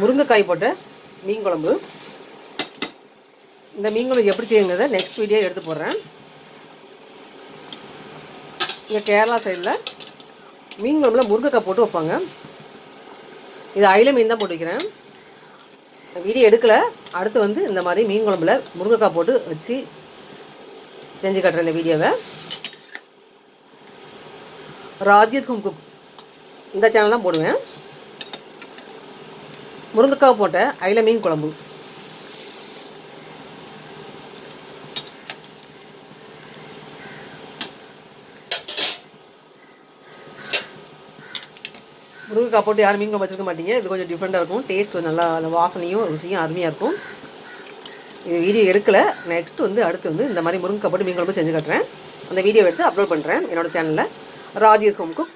முருங்கைக்காய் போட்ட மீன் குழம்பு. இந்த மீன் குழம்பு எப்படி செய்யுங்கிறத நெக்ஸ்ட் வீடியோ எடுத்து போடுறேன். இங்கே கேரளா சைடில் மீன் குழம்புல முருங்கைக்காய் போட்டு வைப்பாங்க. இது அயில மீன் தான் போட்டு வைக்கிறேன் வீடியோ எடுக்கலை. அடுத்து வந்து இந்த மாதிரி மீன் குழம்புல முருங்கைக்காய் போட்டு வச்சு செஞ்சு கட்டுறேன் இந்த வீடியோவை. ராஜித் ஹோம் இந்த சேனல் தான் போடுவேன். முருங்கைக்காய் போட்ட அயில மீன் குழம்பு. முருங்கைக்காய் போட்டு யாரும் மீன் குழம்பு வச்சுருக்க மாட்டீங்க. இது கொஞ்சம் டிஃப்ரெண்ட்டாக இருக்கும். டேஸ்ட் நல்லா வாசனையும் ருசியும் அருமையாக இருக்கும். இது வீடியோ எடுக்கலை. நெக்ஸ்ட் வந்து அடுத்து வந்து இந்த மாதிரி முருங்கைக்காய் போட்டு மீன் குழம்பு செஞ்சு கட்டுறேன். அந்த வீடியோ எடுத்து அப்லோட் பண்ணுறேன் என்னோட சேனலில் ராஜேஷ் ஹோம் குக்